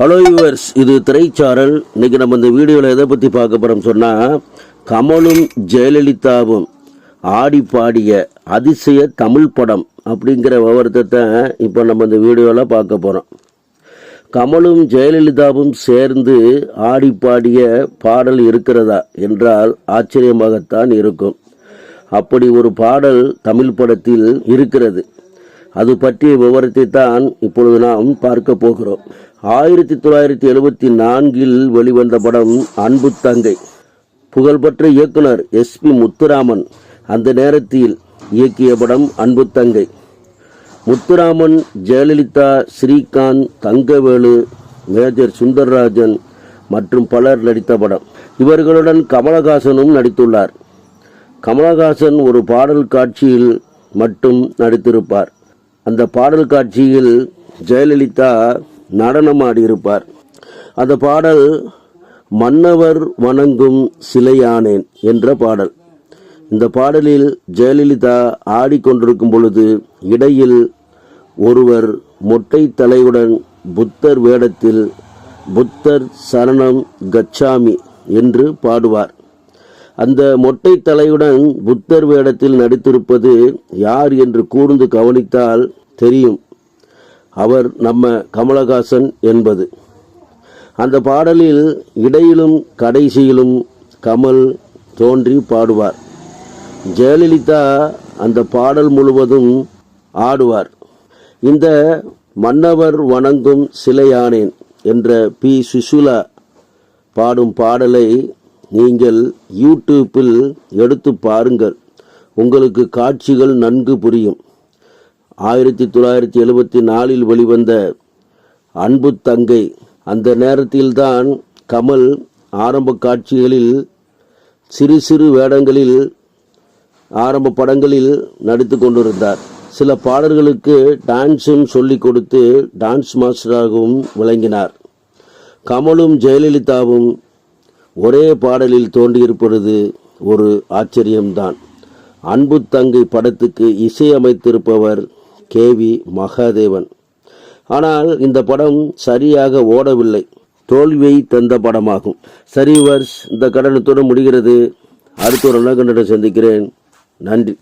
Hello viewers இது திரைச்சாரல். இன்னைக்கு நம்ம இந்த வீடியோவில் எதை பற்றி பார்க்க போகிறோம் சொன்னால் கமலும் ஜெயலலிதாவும் ஆடி பாடிய அதிசய தமிழ் படம் அப்படிங்கிற விவரத்தை இப்போ நம்ம இந்த வீடியோவில் பார்க்க போகிறோம் கமலும் ஜெயலலிதாவும் சேர்ந்து ஆடி பாடிய பாடல் இருக்கிறதா என்றால் ஆச்சரியமாகத்தான் இருக்கும். அப்படி ஒரு பாடல் தமிழ் படத்தில் இருக்கிறது. அது பற்றிய விவரத்தை தான் இப்பொழுது நாம் பார்க்க போகிறோம். ஆயிரத்தி தொள்ளாயிரத்தி எழுபத்தி நான்கில் வெளிவந்த படம் அன்பு தங்கை. புகழ்பெற்ற இயக்குனர் எஸ்பி முத்துராமன் அந்த நேரத்தில் இயக்கிய படம் அன்பு தங்கை. முத்துராமன் ஜெயலலிதா ஸ்ரீகாந்த் தங்கவேலு மேஜர் சுந்தர்ராஜன் மற்றும் பலர் நடித்த படம். இவர்களுடன் கமலஹாசனும் நடித்துள்ளார். கமலஹாசன் ஒரு பாடல் காட்சியில் மட்டும் நடித்திருப்பார். அந்த பாடல் காட்சியில் ஜெயலலிதா நடனமாடியிருப்பார் அந்த பாடல் மன்னவர் வணங்கும் சிலையானேன் என்ற பாடல். இந்த பாடலில் ஜெயலலிதா ஆடிக்கொண்டிருக்கும் பொழுது இடையில் ஒருவர் மொட்டை தலையுடன் புத்தர் வேடத்தில் புத்தர் சரணம் கச்சாமி என்று பாடுவார். அந்த மொட்டை தலையுடன் புத்தர் வேடத்தில் நடித்திருப்பது யார் என்று கூர்ந்து கவனித்தால் தெரியும். அவர் நம்ம கமலஹாசன் என்பது. அந்த பாடலில் இடையிலும் கடைசியிலும் கமல் தோன்றி பாடுவார். ஜெயலலிதா அந்த பாடல் முழுவதும் ஆடுவார். இந்த மன்னவர் வணங்கும் சிலையானேன் என்ற பி. சுசுலா பாடும் பாடலை நீங்கள் யூடியூப்பில் எடுத்து பாருங்கள். உங்களுக்கு காட்சிகள் நன்கு புரியும். ஆயிரத்தி தொள்ளாயிரத்தி எழுபத்தி நாலில் வெளிவந்த அன்பு தங்கை. அந்த நேரத்தில்தான் கமல் ஆரம்ப காட்சிகளில் சிறு சிறு வேடங்களில் ஆரம்ப படங்களில் நடித்து கொண்டிருந்தார். சில பாடல்களுக்கு டான்ஸும் சொல்லிக் கொடுத்து டான்ஸ் மாஸ்டராகவும் விளங்கினார். கமலும் ஜெயலலிதாவும் ஒரே பாடலில் தோன்றியிருப்பது ஒரு ஆச்சரியம்தான். அன்பு தங்கை படத்துக்கு இசையமைத்திருப்பவர் கே வி மகாதேவன். ஆனால் இந்த படம் சரியாக ஓடவில்லை. தோல்வியை தந்த படமாகும். சரி வர்ஸ் இந்த கடனத்துடன் முடிகிறது. அடுத்த ஒரு நல்ல சந்திக்கிறேன். நன்றி.